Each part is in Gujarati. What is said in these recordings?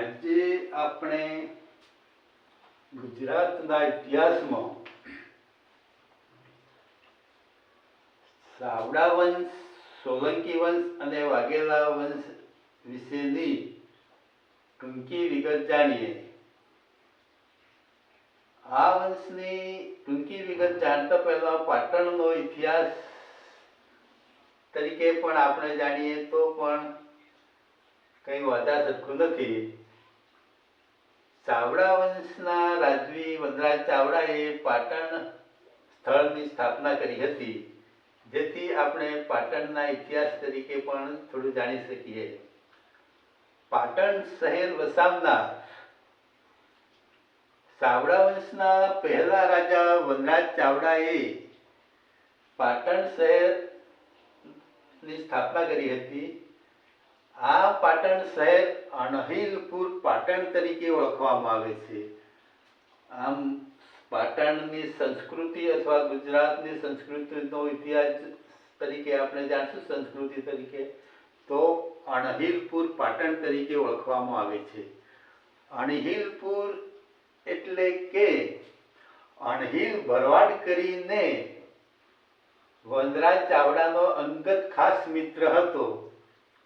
આજે આપણે ગુજરાતના ઇતિહાસમાં સાવડા વંશ, સોલંકી વંશ અને વાઘેલા વંશ વિશેની ટૂંકી વિગત જાણીએ. આ વંશની ટૂંકી વિગત જાણતા પહેલા પાટણનો ઇતિહાસ તરીકે પણ આપણે જાણીએ તો પણ કંઈ વધારે સરખું નથી. ચાવડા વંશના રાજવી વનરાજ ચાવડાએ પાટણ સ્થળની સ્થાપના કરી હતી, જેથી આપણે પાટણના ઇતિહાસ તરીકે પણ થોડું જાણી શકીએ. પાટણ શહેર વસાવના ચાવડા વંશના પહેલા રાજા વનરાજ ચાવડાએ પાટણ શહેરની સ્થાપના કરી હતી. આ પાટણ શહેર અણહિલપુર પાટણ તરીકે ઓળખવામાં આવે છે. આમ, પાટણની સંસ્કૃતિ અથવા ગુજરાતની સંસ્કૃતિનો ઇતિહાસ તરીકે આપણે જાણશું, સંસ્કૃતિ તરીકે, તો અણહિલપુર પાટણ તરીકે ઓળખવામાં આવે છે. અણહિલપુર એટલે કે અણહિલ ભરવાડ કરીને વનરાજ ચાવડાનો અંગત ખાસ મિત્ર હતો.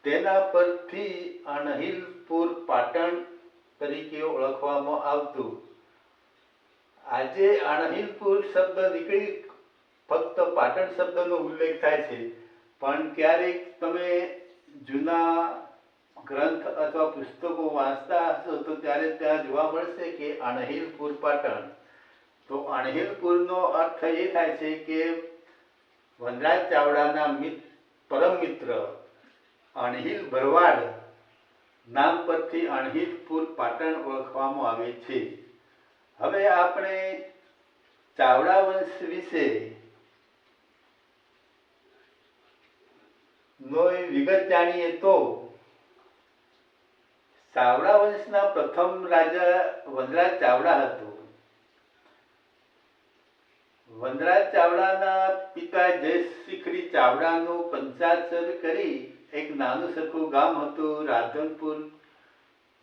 તેના પરથી અણહિલપુર પાટણ તરીકે ઓળખવામાં આવતું. આજે અણહિલપુર શબ્દ નીકળી ફક્ત પાટણ શબ્દનો ઉલ્લેખ થાય છે. પણ ક્યારેક તમે જૂના ગ્રંથ અથવા પુસ્તકો વાંચતા હશો તો ત્યારે ત્યાં જોવા મળશે કે અણહિલપુર પાટણ. તો અણહિલપુરનો અર્થ એ થાય છે કે વનરાજ ચાવડાના મિત પરમ મિત્ર અણહિલ ભરવાડ નામ પરથી અણહિલપુર પાટણ ઓળખવામાં આવે છે. હવે આપણે ચાવડા વંશ વિશે નો વિગત જાણીએ તો ચાવડા વંશના પ્રથમ રાજા વનરાજ ચાવડા હતો. વનરાજ ચાવડાના પિતા જયશિખરી ચાવડાનું પંચાસર કરી એક નાનું સરખું ગામ હતું રાધનપુર.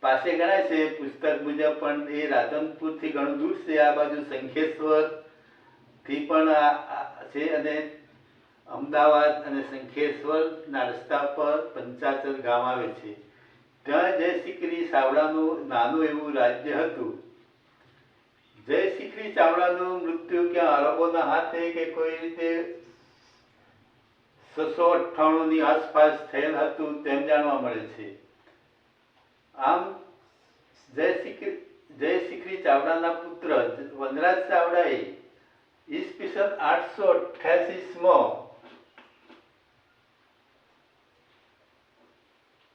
પાસે ગણાય છે પુસ્તક મુજબ, પણ એ રાધનપુરથી ઘણું દૂર છે, આ બાજુ શંખેશ્વરથી પણ છે અને અમદાવાદ અને શંખેશ્વરના રસ્તા પર પંચાચર ગામ આવે છે. ત્યાં જય સિકરી ચાવડાનું નાનું એવું રાજ્ય હતું. જય સિકરી ચાવડાનું મૃત્યુ ક્યાં? અરબોના હાથે કે કોઈ રીતે છસો અઠ્ઠાણું ની આસપાસ થયેલ હતું, તેમ જાણવા મળે છે. આમ જયશિખરી જયશિખરી ચાવડાના પુત્ર વનરાજ ચાવડાએ ઈસવીસન આઠસો અઠ્યાસીસમાં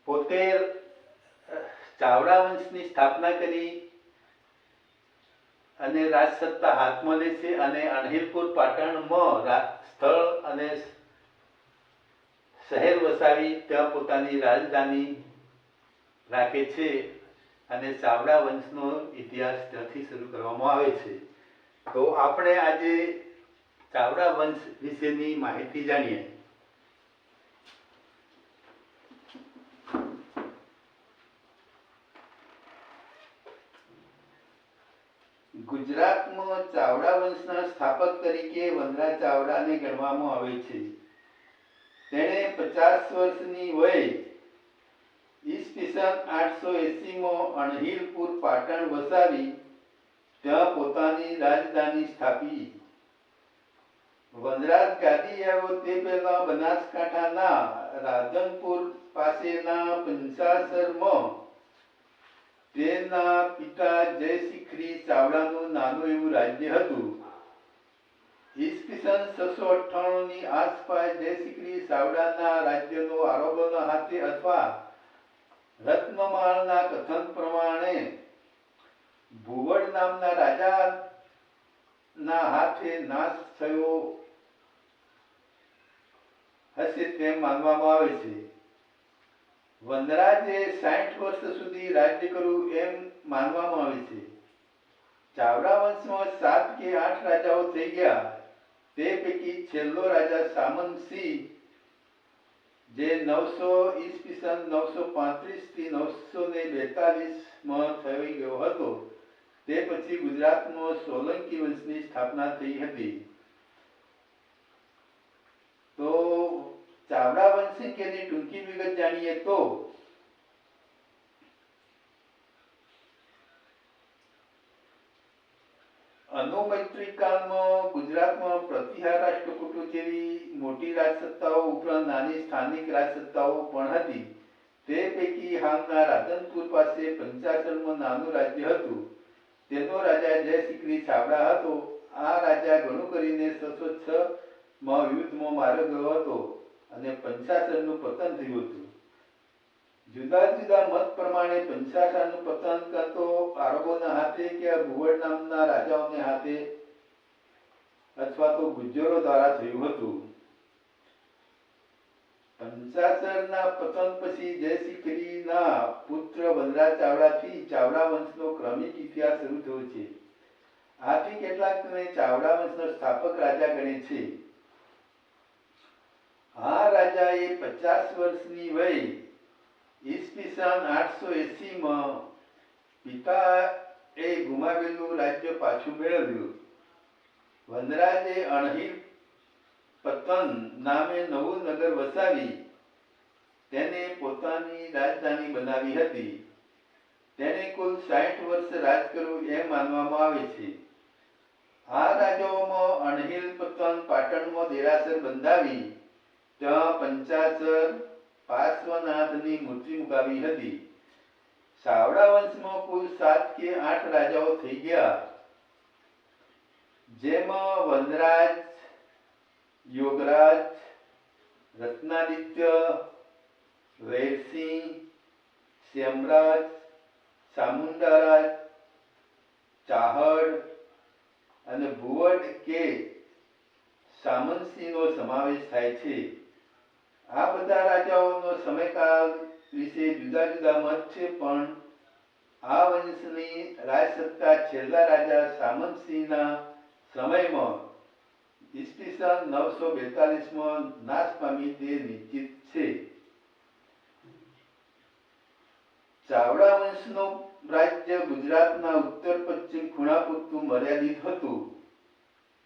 પોતે ચાવડા વંશની સ્થાપના કરી અને રાજસત્તા હાથમાં લે છે અને અણહિલપુર પાટણમાં સ્થળ અને શહેર વસાવી ત્યાં પોતાની રાજધાની રાખે છે અને ચાવડા વંશનો ઇતિહાસ ત્યાંથી શરૂ કરવામાં આવે છે. તો આપણે આજે ચાવડા વંશ વિશેની માહિતી જાણીએ. ગુજરાતમાં ચાવડા વંશના સ્થાપક તરીકે વનરાજ ચાવડાને ગણવામાં આવે છે. તેણે પચાસ વર્ષની વયે ઈસવીસન આઠસો એસીમાં અણહિલપુર પાટણ વસાવી ત્યાં પોતાની રાજધાની સ્થાપી. વનરાજ ગાદી આવ્યો તે પહેલા બનાસકાંઠાના રાધનપુર પાસેના પંચાસરમાં તેના પિતા જયશિખરી ચાવડાનું નાનું એવું રાજ્ય હતું. ઈસવીસન છસો અઠ્ઠાણું ની આસપાસ જયશિખરી સાવડાના રાજ્યનો આરોગોના હાથે અથવા રત્નમાળના કથન પ્રમાણે ભુવડ નામના રાજા ના હાથે નાશ થયો હશે તેમ માનવામાં આવે છે. વનરાજે સાઠ વર્ષ સુધી રાજ્ય કર્યું એમ માનવામાં આવે છે. ચાવડા વંશમાં સાત કે આઠ રાજાઓ થઈ ગયા. તે પૈકી છેલ્લો રાજા સામંતસિંહ જે નવસો ઈસવીસન, નવસો પાંત્રીસ નવસો ને બેતાલીસ થઈ ગયો હતો, તે પછી ગુજરાતમાં સોલંકી વંશની સ્થાપના થઈ હતી. તો ચાવડા વંશ કેની ટૂંકી વિગત જાણીએ તો? અનુમૈત્રી કાળમાં ગુજરાતમાં પ્રતિહાર રાષ્ટ્રકૂટો જેવી મોટી રાજસત્તાઓ ઉપરાંત નાની સ્થાનિક રાજસત્તાઓ પણ હતી. તે પૈકી હાલના રાધનપુર પાસે પંચાસણમાં નાનું રાજ્ય હતું. તેનો રાજા જયશિખરી છાબડા હતો. આ રાજા ઘણું કરીને છસો છ માં યુદ્ધમાં માર્યો ગયો હતો અને પંચાસણનું પતન થયું હતું. જુદા જુદા મત પ્રમાણે પંચાસરનું પતન કરતો આરબોના હાથે કે ભુવડ નામના રાજાઓને હાથે અથવા તો ગુજ્જરો દ્વારા થયું હતું. પંચાસરના પતન પછી જયશિખરીના પુત્ર વનરાજ ચાવડાથી ચાવડા વંશનો ક્રમિક ઇતિહાસ શરૂ થયો છે. આથી કેટલાકને ચાવડા વંશનો સ્થાપક રાજા ગણે છે. આ રાજાએ પચાસ વર્ષની વય ઈસવીસન આઠસો એસી માં પિતા એ ગુમાવેલું રાજ્ય પાછું મેળવ્યું. વનરાજે અણહિલ પતન નામે નવું નગર વસાવી, તેને પોતાની રાજધાની બનાવી હતી. તેને કુલ સાઠ વર્ષ રાજ કર્યું એમ માનવામાં આવે છે. આ રાજાઓમાં અણહિલ પતન પાટણમાં દેરાસર બંધાવી, ત્યાં પંચાસર પાર્શ્વનાથની મૂર્તિ મુકાવી હતી. સાવડા વંશમાં કુલ સાત કે આઠ રાજાઓ થઈ ગયા. જેમાં વનરાજ યોગરાજ, રત્નાદિત્ય, વૈરસિંહ, શ્યામરાજ, ચામુંડારાજ, ચાહડ અને ભુવટ કે સામંતસિંહનો સમાવેશ થાય છે. આ બધા રાજાઓનો સમયકાળ વિશે જુદા જુદા મત છે, પણ આ વંશની રાજસત્તા છેલ્લા રાજા સામંતસિંહના સમયમાં ઈસવીસન નવસો બેતાલીસમાં નાશ પામી તે નિશ્ચિત છે. ચાવડા વંશનો રાજ્ય ગુજરાતના ઉત્તર પશ્ચિમ ખૂણા પૂરતું મર્યાદિત હતું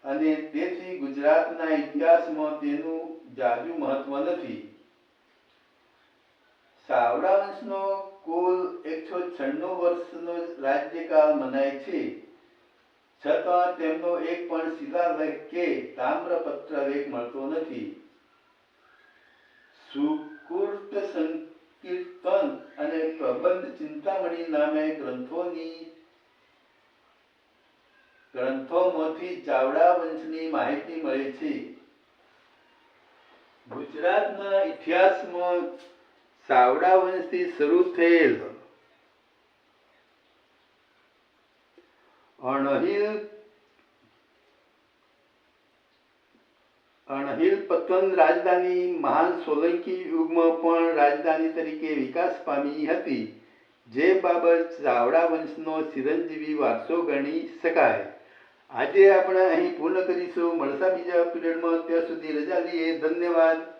અને તેથી ગુજરાતના ઇતિહાસમાં તેનું જાજુ મહત્વ નથી. સાવડા વંશનો કુલ એકસો છન્નું વર્ષનો રાજ્યકાળ મનાય છે. છતાં તેમનો એક પણ શિલાલેખ કે તામ્રપત્ર લેખ મળતો નથી. સુકૃત સંકીર્તન અને પ્રબંધ ચિંતામણી નામે ગ્રંથોની ગ્રંથોમાંથી ચાવડા વંશની માહિતી મળે છે. ગુજરાતના ઇતિહાસમાં સાવડા વંશથી શરૂ થયેલ અણહિલ અણહિલ પતન રાજધાની મહાન સોલંકી યુગમાં પણ રાજધાની તરીકે વિકાસ પામી હતી, જે બાબત ચાવડા વંશનો ચિરંજીવી વારસો ગણી શકાય. આજે આપણે અહીં પૂર્ણ કરીશું. મળતા બીજા પીરિયડમાં. ત્યાં સુધી રજા લઈએ. ધન્યવાદ.